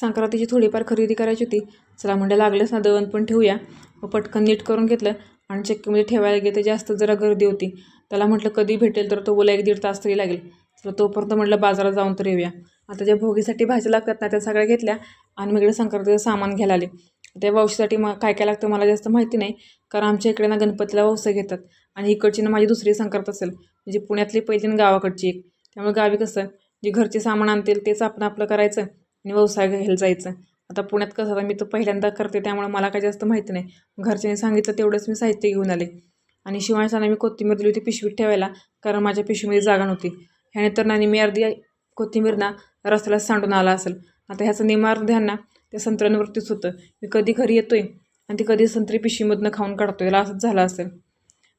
संक्रांतीची थोडीफार खरेदी करायची होती. चला म्हणलं लागलंच ना दळण पण ठेवूया. मग पटकन नीट करून घेतलं आणि चक्कीमध्ये ठेवायला गेलं. तर जास्त जरा गर्दी होती. त्याला म्हटलं कधी भेटेल तर तो बोला एक दीड तास तरी लागेल. चला तोपर्यंत म्हटलं बाजारात जाऊन तर येऊया. आता ज्या भोगीसाठी भाज्या लागतात ना त्या सगळ्या घेतल्या आणि मग इकडे संक्रांतीचं सामान घ्यायला आले. त्या वौशीसाठी मग काय काय लागतं मला जास्त माहिती नाही कारण आमच्या इकडे ना गणपतीला वंस घेतात. आणि इकडची ना माझी दुसरी संक्रांत असेल म्हणजे पुण्यातली पहिली आणि गावाकडची एक. त्यामुळे गावी कसं जे घरचे सामान आणतील तेच आपण आपलं करायचं. आणि व्यवसाय घ्यायला जायचं. आता पुण्यात कसं आता मी तर पहिल्यांदा करते त्यामुळे मला काही जास्त माहिती नाही. घरच्यांनी सांगितलं तेवढंच मी साहित्य घेऊन आले. आणि शिवायसाना मी कोथिंबीर दिली होती पिशवीत ठेवायला कारण माझ्या पिशवीमध्ये जागा नव्हती. ह्याने तर ना मी अर्धी कोथिंबीर ना रस्त्याला सांडून आला असेल. आता ह्याचं निमार ध्यान ना त्या संत्र्यांवरतीच होतं. मी कधी घरी येतोय आणि ती कधी संत्री पिशवीमधनं खाऊन काढतो याला असंच झालं असेल.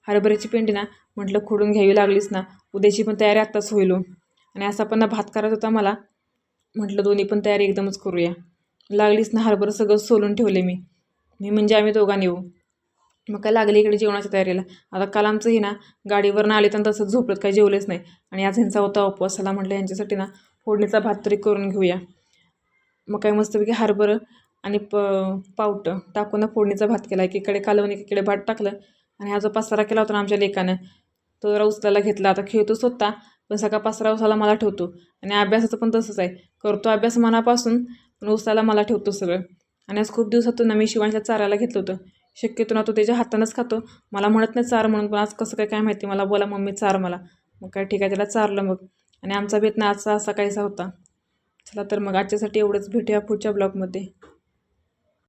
हरभऱ्याची पेंडी ना म्हटलं खोडून घ्यावी लागलीच ना उद्याची पण तयारी आत्ताच होईल हो. आणि असा पण ना भात करायचा होता मला म्हटलं दोन्ही पण तयारी एकदमच करूया. लागलीच ना हरभरं सगळं सोलून ठेवले मी. मी म्हणजे आम्ही दोघांनी येऊ मग काय लागले इकडे जेवणाच्या तयारीला? आता काल आमचं हे ना गाडीवरनं आले तर तसंच झोपलं काही जेवलेच नाही. आणि आज ह्यांचा होता उपवासाला म्हटलं यांच्यासाठी ना फोडणीचा भात तरी करून घेऊया. मग काय मस्तपैकी हरभरं आणि प पावटं टाकून फोडणीचा भात केला. एकीकडे कालवण एकीकडे भात टाकलं. आणि हा जो पसारा केला होता ना आमच्या लेकानं तो जरा उचलायला घेतला. आता खेळतो स्वतः. पण सकाळ पाचरा उसाला मला ठेवतो. आणि अभ्यासाचं पण तसंच आहे. करतो अभ्यास मनापासून पण उसाला मला ठेवतो सगळं. आणि आज खूप दिवसातून ना मी शिवांच्या चारायला घेतलं होतं. शक्यतो ना तो त्याच्या हातानंच खातो. मला म्हणत नाही चार म्हणून पण आज कसं काय काय माहिती? मला बोला मम्मी चार मला. मग काय ठीक आहे त्याला चारलं मग. आणि आमचा भेट ना आजचा असा काहीसा होता. चला तर मग आजच्यासाठी एवढंच. भेटूया पुढच्या ब्लॉगमध्ये.